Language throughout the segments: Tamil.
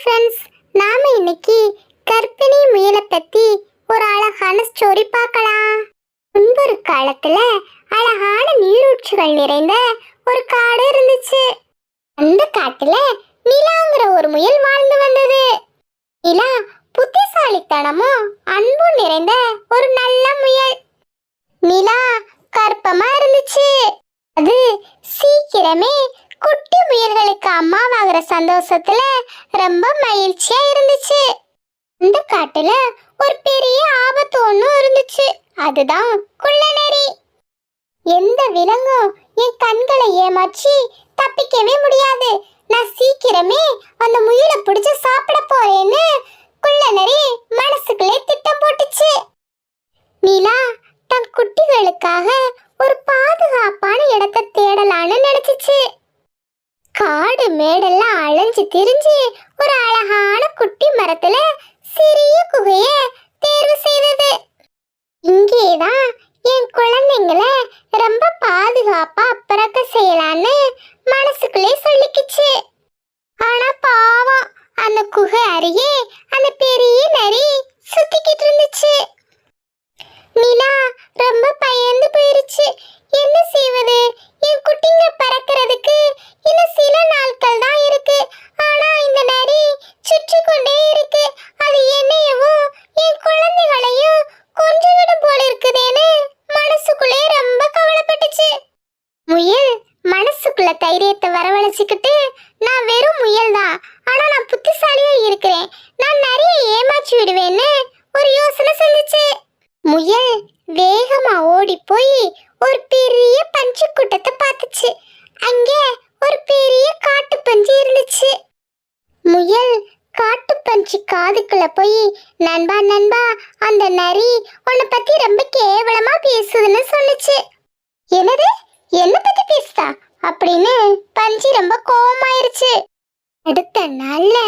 ஃப்ரெண்ட்ஸ் நாம இன்னைக்கு கர்ப்பிணி முயலை பத்தி ஒரு அழகான ஸ்டோரி பார்க்கலாம். முன்பொரு காலத்துல அழகான நீரூற்றுகள் நிறைந்த ஒரு காடு இருந்துச்சு. அந்த காட்டுல நிலாங்கிற ஒரு முயல் வாழ்ந்து வந்தது. நிலா புத்திசாலித்தனமும் அன்பும் நிறைந்த ஒரு நல்ல முயல். நிலா கற்பமா இருந்துச்சு. அது சீக்கிரமே முயல்களுக்கு அம்மாவாகிற சந்தோஷத்துல ரொம்ப மகிழ்ச்சியா இருந்துச்சு. இந்த காட்டுல ஒரு பெரிய ஆபத்து ஒண்ணு இருந்துச்சு. அதுதான் குள்ளநெறி எந்த விலங்கும் என் கண்களை ஏமாற்றி தப்பிக்கவே முடியாது. நான் சீக்கிரமே அந்த முயலை பிடிச்சு சாப்பிட போறேன்னு குள்ளநரி மனசுக்குள்ளே திட்டம் போட்டுச்சு. நிலா தன் குட்டிகளுக்காக ஒரு பாதுகாப்பான இடத்தை தேடலான்னு நினைச்சிச்சு. காடு மேடெல்லாம் அலைஞ்சு திரிஞ்சு ஒரு அழகான குட்டி மரத்துல சிறிய குகைய தேர்வு செய்தது. இங்கேதான் என் குழந்தைங்கள ரொம்ப பாதுகாப்பா பிறக்க செய்யலான்னு மனசுக்குள்ளே சொல்லிக்கிச்சு. ஆனா பாவம் அந்த குகை அருகே அந்த பெரிய நரி சுத்திக்கிட்டு இருந்துச்சு நிலா ரொம்ப பயந்து போயிருச்சு என்ன செய்வது என் குட்டிங்க பறக்கிறதுக்கு இன்னும் சில நாட்கள் தான் இருக்கு ஆனா இந்த நரி சுற்றி கொண்டே இருக்கு அது என்னையவும் என் குழந்தைகளையும் கொஞ்சம் விடும் போல இருக்குதேன்னு மனசுக்குள்ளே ரொம்ப கவலைப்பட்டுச்சு முயல் உள்ள தைரியத்தை வரவழைச்சுக்கிட்டு நான் வெறும் முயல் தான் ஆனா நான் புத்திசாலியா இருக்கிறேன். நான் நிறைய ஏமாற்றி விடுவேன்னு ஒரு யோசனை செஞ்சுச்சு. முயல் வேகமா ஓடி போய் ஒரு பெரிய பஞ்சு கூட்டத்தை பார்த்துச்சு. அங்கே ஒரு பெரிய காட்டு பஞ்சு இருந்துச்சு. முயல் காட்டு பஞ்சு காதுக்குள்ள போய் நண்பா நண்பா அந்த நரி உன்னை பத்தி ரொம்ப கேவலமா பேசுதுன்னு சொல்லுச்சு என்னது? என்ன பத்தி பேசுதா? அப்படின்னு பஞ்சு ரொம்ப கோவமாயிருச்சு. அடுத்த நாள்ல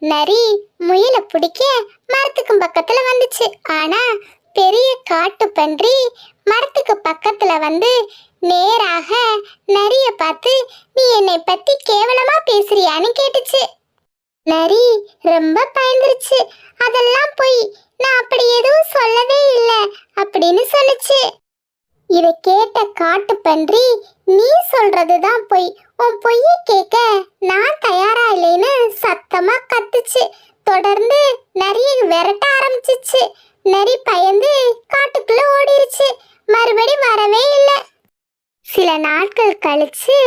நரி முயலை பிடிக்க மரத்துக்கு பக்கத்துல வந்துச்சு. ஆனா பெரிய காட்டு பன்றி மரத்துக்கு பக்கத்துல வந்து நேராக நரிய பார்த்து நீ என்னை பத்தி கேவலமா பேசுறியான்னு கேட்டுச்சு. நரி ரொம்ப பயந்துருச்சு அதெல்லாம் போய் நான் அப்படி எதுவும் சொல்லவே இல்லை அப்படின்னு சொல்லுச்சு இதை காட்டுப்பன்றி நீ சொல்றது தான் பொய். உன் பொய்யை கேட்க நான் தயாரா இல்லைன்னு சத்தமா கத்துச்சு. தொடர்ந்து நிறைய விரட்ட ஆரம்பிச்சிச்சு. நரி பயந்து காட்டுக்குள்ள ஓடிருச்சு. மறுபடி வரவே இல்லை. சில நாட்கள் கழிச்சு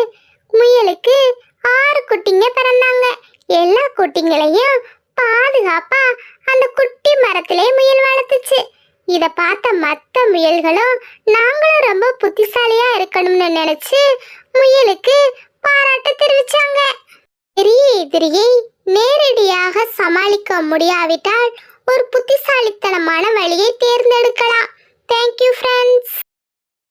முயலுக்கு ஆறு குட்டிங்க பிறந்தாங்க. எல்லா குட்டிங்களையும் பாதுகாப்பா அந்த குட்டி மரத்திலே முயல் வளர்த்துச்சு. இத பார்த்த மத்த முயல்களும் நாங்களும் ரொம்ப புத்திசாலியா இருக்கணும்னு நினைச்சு முயலுக்கு பாராட்டு தெரிவிச்சாங்க. பெரிய எதிரியை நேரடியாக சமாளிக்க முடியாவிட்டால் ஒரு புத்திசாலித்தனமான வழியை தேர்ந்தெடுக்கலாம். Thank you friends